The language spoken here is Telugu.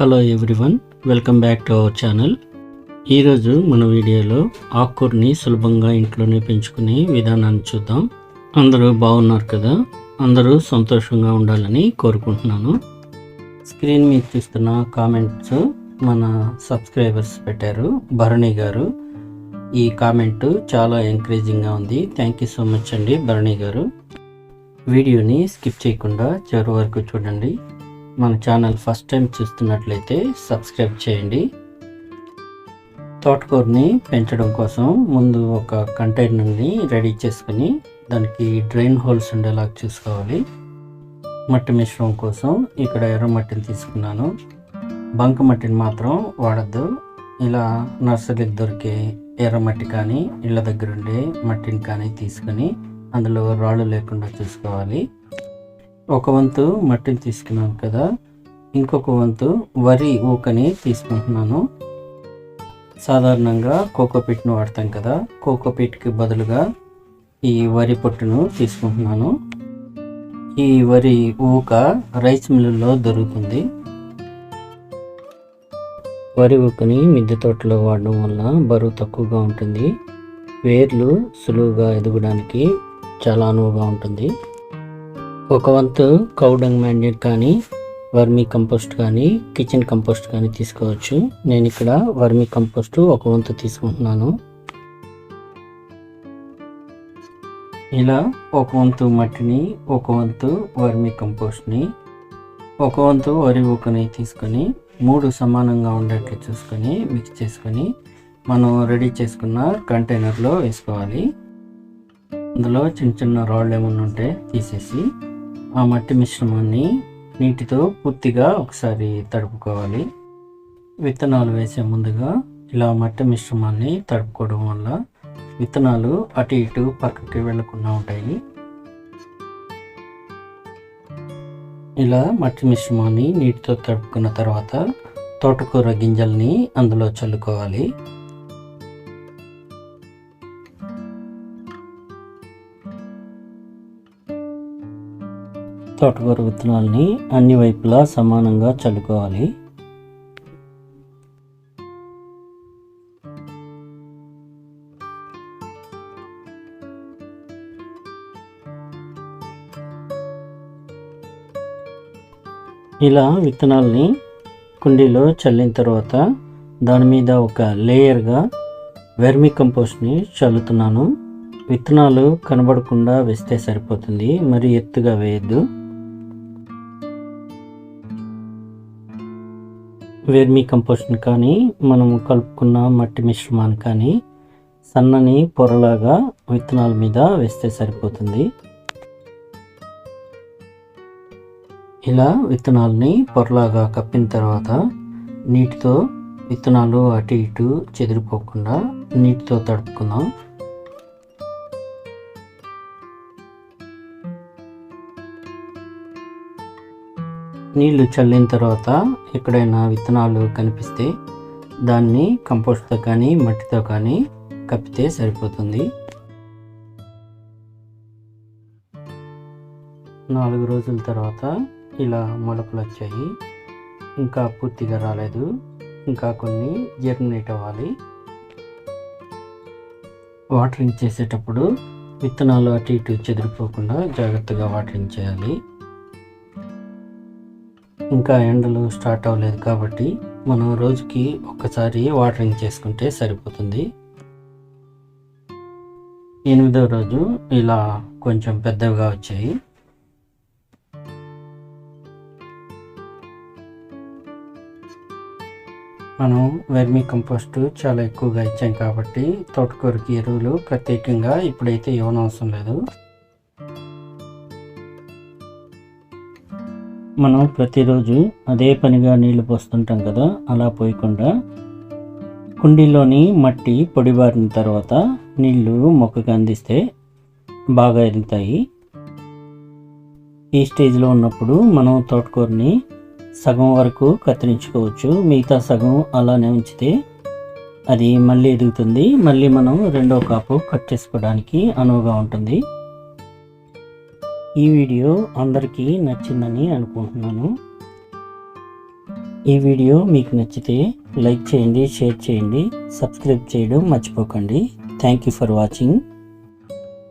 Hello everyone welcome back to our channel ఈరోజు మన వీడియోలో ఆకుకూరని సులభంగా ఇంట్లోనే పెంచుకునే విధానాన్ని చూద్దాం. అందరూ బాగున్నారు కదా? అందరూ సంతోషంగా ఉండాలని కోరుకుంటున్నాను. స్క్రీన్ మీద చూస్తున్న కామెంట్స్ మన సబ్స్క్రైబర్స్ పెట్టారు. భరణి గారు. ఈ కామెంట్ చాలా ఎంకరేజింగ్గా ఉంది. థ్యాంక్ యూ సో మచ్ అండి భరణి గారు. వీడియోని స్కిప్ చేయకుండా చివరి వరకు చూడండి. మన ఛానల్ ఫస్ట్ టైం చూస్తున్నట్లయితే సబ్స్క్రైబ్ చేయండి. తోటకూరని పెంచడం కోసం ముందు ఒక కంటైనర్ని రెడీ చేసుకుని దానికి డ్రైన్ హోల్స్ ఉండేలా చూసుకోవాలి. మట్టి మిశ్రమం కోసం ఇక్కడ ఎర్ర మట్టిని తీసుకున్నాను. బంక మట్టిని మాత్రం వాడద్దు. ఇలా నర్సరీకి దొరికే ఎర్రమట్టి కానీ ఇళ్ళ దగ్గర ఉండే మట్టిని కానీ తీసుకొని అందులో రాళ్ళు లేకుండా చూసుకోవాలి. ఒక వంతు మట్టిని తీసుకున్నాను కదా. ఇంకొక వంతు వరి ఊకని తీసుకుంటున్నాను. సాధారణంగా కోకోపీట్ను వాడతాం కదా. కోకోపీట్కి బదులుగా ఈ వరి పొట్టును తీసుకుంటున్నాను. ఈ వరి ఊక రైస్ మిల్లులో దొరుకుతుంది. వరి ఊకని మిద్దె తోటలో వాడడం వల్ల బరువు తక్కువగా ఉంటుంది. వేర్లు సులువుగా ఎదగడానికి చాలా అనువుగా ఉంటుంది. ఒక వంతు కౌడంగ్ మ్యాండేట్ కానీ వర్మీ కంపోస్ట్ కానీ కిచెన్ కంపోస్ట్ కానీ తీసుకోవచ్చు. నేను ఇక్కడ వర్మీ కంపోస్ట్ ఒక వంతు తీసుకుంటున్నాను. ఇలా ఒక వంతు మట్టిని ఒక వంతు వర్మీ కంపోస్ట్ని ఒక వంతు వరి ఊకని తీసుకొని మూడు సమానంగా ఉండేట్లు చూసుకొని మిక్స్ చేసుకొని మనం రెడీ చేసుకున్న కంటైనర్లో వేసుకోవాలి. అందులో చిన్న చిన్న రాళ్ళు ఏమన్నా ఉంటే తీసేసి ఆ మట్టి మిశ్రమాన్ని నీటితో పూర్తిగా ఒకసారి తడుపుకోవాలి. విత్తనాలు వేసే ముందుగా ఇలా మట్టి మిశ్రమాన్ని తడుపుకోవడం వల్ల విత్తనాలు అటు ఇటు పక్కకి వెళ్ళకుండా ఉంటాయి. ఇలా మట్టి మిశ్రమాన్ని నీటితో తడుపుకున్న తర్వాత తోటకూర గింజల్ని అందులో చల్లుకోవాలి. తోటకూర విత్తనాలని అన్ని వైపులా సమానంగా చల్లుకోవాలి. ఇలా విత్తనాలని కుండీలో చల్లిన తర్వాత దాని మీద ఒక లేయర్గా వెర్మి కంపోస్ట్ని చల్లుతున్నాను. విత్తనాలు కనబడకుండా వేస్తే సరిపోతుంది మరి ఎత్తుగా వేయద్దు. వెర్మీ కంపోస్ట్ని కానీ మనము కలుపుకున్న మట్టి మిశ్రమాన్ని కానీ సన్నని పొరలాగా విత్తనాల మీద వేస్తే సరిపోతుంది. ఇలా విత్తనాలని పొరలాగా కప్పిన తర్వాత నీటితో విత్తనాలు అటు ఇటు చెదిరిపోకుండా నీటితో తడుపుకుందాం. నీళ్ళు చల్లిన తర్వాత ఎక్కడైనా విత్తనాలు కనిపిస్తే దాన్ని కంపోస్ట్తో కానీ మట్టితో కానీ కప్పితే సరిపోతుంది. నాలుగు రోజుల తర్వాత ఇలా మొలకలు వచ్చాయి. ఇంకా పూర్తిగా రాలేదు. ఇంకా కొన్ని జర్మినేట్ అవ్వాలి. వాటరింగ్ చేసేటప్పుడు విత్తనాలు అటు ఇటు చెదిరిపోకుండా జాగ్రత్తగా వాటరింగ్ చేయాలి. ఇంకా ఎండలు స్టార్ట్ అవ్వలేదు కాబట్టి మనం రోజుకి ఒక్కసారి వాటరింగ్ చేసుకుంటే సరిపోతుంది. ఎనిమిదో రోజు ఇలా కొంచెం పెద్దవిగా వచ్చాయి. మనం వెర్మీ కంపోస్ట్ చాలా ఎక్కువగా ఇచ్చాం కాబట్టి తోటకూరకి ఎరువులు ప్రత్యేకంగా ఇప్పుడైతే ఇవ్వనవసరం లేదు. మనం ప్రతిరోజు అదే పనిగా నీళ్ళు పోస్తుంటాం కదా అలా పోయకుండా కుండీలోని మట్టి పొడిబారిన తర్వాత నీళ్ళు మొక్కకు అందిస్తే బాగా ఎదుగుతాయి. ఈ స్టేజ్లో ఉన్నప్పుడు మనం తోటకూరని సగం వరకు కత్తిరించుకోవచ్చు. మిగతా సగం అలానే ఉంచితే అది మళ్ళీ ఎదుగుతుంది. మళ్ళీ మనం రెండో కాపు కట్ చేసుకోవడానికి అనువుగా ఉంటుంది. ఈ వీడియో అందరికీ నచ్చిందని అనుకుంటున్నాను. ఈ వీడియో మీకు నచ్చితే లైక్ చేయండి షేర్ చేయండి సబ్స్క్రైబ్ చేయడం మర్చిపోకండి. Thank you for watching